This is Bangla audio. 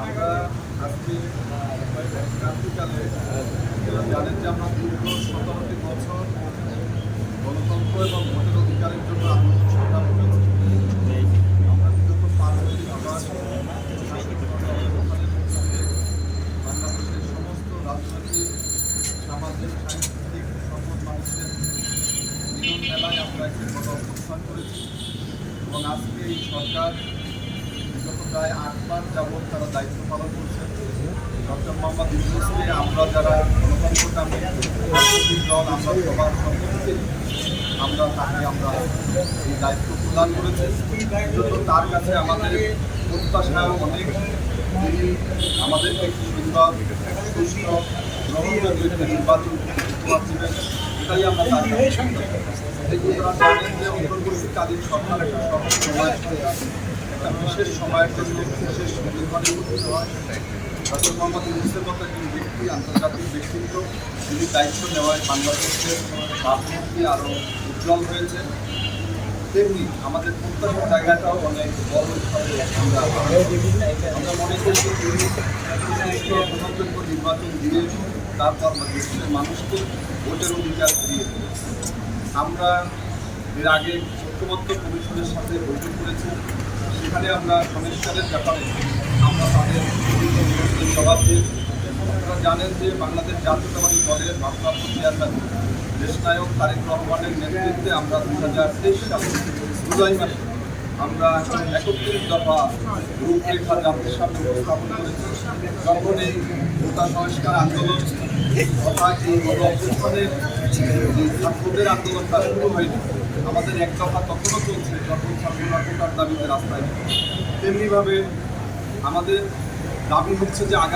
আমরা আজকে ক্রান্তিকালে আপনারা জানেন যে আমরা দীর্ঘ সতেরোটি বছর গণতন্ত্র এবং ভোটের জন্য আন্দোলন সংগ্রাম করেছি আমরা বিগত সমস্ত রাজনৈতিক সামাজিক সাংস্কৃতিক সকল মানুষের মিলন মেলায় আমরা একটি বড় অবস্থান করেছি। এবং আজকে এই সরকার বিগত প্রায় আটবার যাবৎ তারা দায়িত্ব পালন করছেন। ডক্টর মোহাম্মদ ইউনুসকে আমরা যারা গণতন্ত্রকামী রাজনৈতিক দল, আমরা সবার সম্মতিতে আমরা তাকে আমরা এই দায়িত্ব প্রদান করেছি। তার কাছে আমাদের প্রত্যাশা অনেক। আমাদেরকে একটি সুন্দর সুস্থ গ্রহণযোগ্য নির্বাচন উপহার দিবেন। এটাই আমরা তারা জানেন সরকার একটা সময় সময়ের জন্য বিশেষ করতে হয়। ডক্টর মোহাম্মদ ইউনুসের মতো ব্যক্তি, আন্তর্জাতিক ব্যক্তিত্ব তিনি দায়িত্ব নেওয়ায় বাংলাদেশের রাজনীতি আরও উজ্জ্বল হয়েছে। তেমনি আমাদের প্রত্যাশার জায়গাটাও অনেক বড় আমরা আমরা মনে করি যে তিনি সুষ্ঠু নির্বাচন দিয়ে তারপর দেশের মানুষকে ভোটের অধিকার দিয়ে দেবে। আমরা এর আগে ঐক্যবদ্ধ কমিশনের সাথে বৈঠক করেছি। সেখানে আমরা সংস্কারের ব্যাপারে আমরা তাদের জবাব দিয়েছি আপনারা জানেন যে বাংলাদেশ জাতীয়তাবাদী দলের ভারপ্রাপ্ত চেয়ারম্যান, দেশনায়ক তারেক রহমানের নেতৃত্বে আমরা দু হাজার তেইশ সালে জুলাই মাসে আমরা একত্রিশ দফা রূপরেখা জাতির সামনে উপস্থাপন করেছি। যখন এই গোটা সংস্কার আন্দোলন ছাত্রদের আন্দোলনটা শুরু হয়নি আমাদের এক দফা তখনও চলছে, যখন ছাত্ররা দাবিতে রাস্তায়। তেমনিভাবে আমাদের দাবি হচ্ছে যে আগামী